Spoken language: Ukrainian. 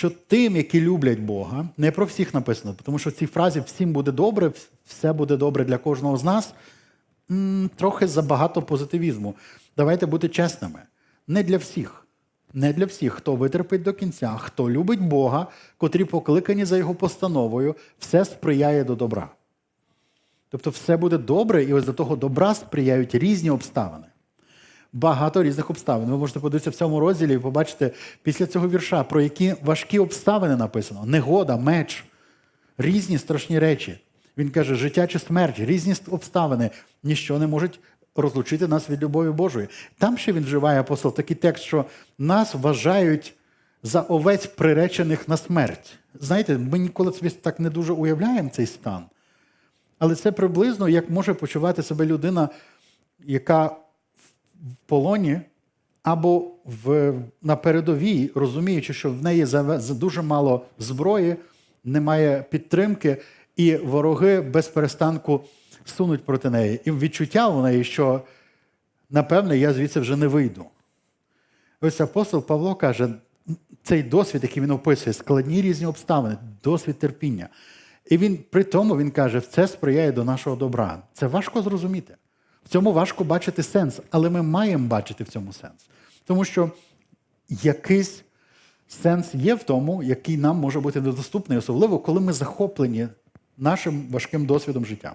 що тим, які люблять Бога, не про всіх написано, тому що в цій фразі всім буде добре, все буде добре для кожного з нас. Трохи забагато позитивізму. Давайте бути чесними. Не для всіх. Не для всіх, хто витерпить до кінця, хто любить Бога, котрі покликані за його постановою, все сприяє до добра. Тобто все буде добре, і ось до того добра сприяють різні обставини. Багато різних обставин. Ви можете подивитися в цьому розділі і побачити після цього вірша, про які важкі обставини написано: негода, меч, різні страшні речі. Він каже, життя чи смерть, різні обставини, ніщо не можуть розлучити нас від любові Божої. Там ще він вживає апостол такий текст, що нас вважають за овець приречених на смерть. Знаєте, ми ніколи собі так не дуже уявляємо цей стан. Але це приблизно як може почувати себе людина, яка в полоні або в, на передовій, розуміючи, що в неї дуже мало зброї, немає підтримки, і вороги без перестанку сунуть проти неї. І відчуття у неї, що напевне я звідси вже не вийду. Ось апостол Павло каже, цей досвід, який він описує, складні різні обставини, досвід терпіння. І він при тому він каже, це сприяє до нашого добра. Це важко зрозуміти. В цьому важко бачити сенс, але ми маємо бачити в цьому сенс. Тому що якийсь сенс є в тому, який нам може бути недоступний, особливо коли ми захоплені нашим важким досвідом життя.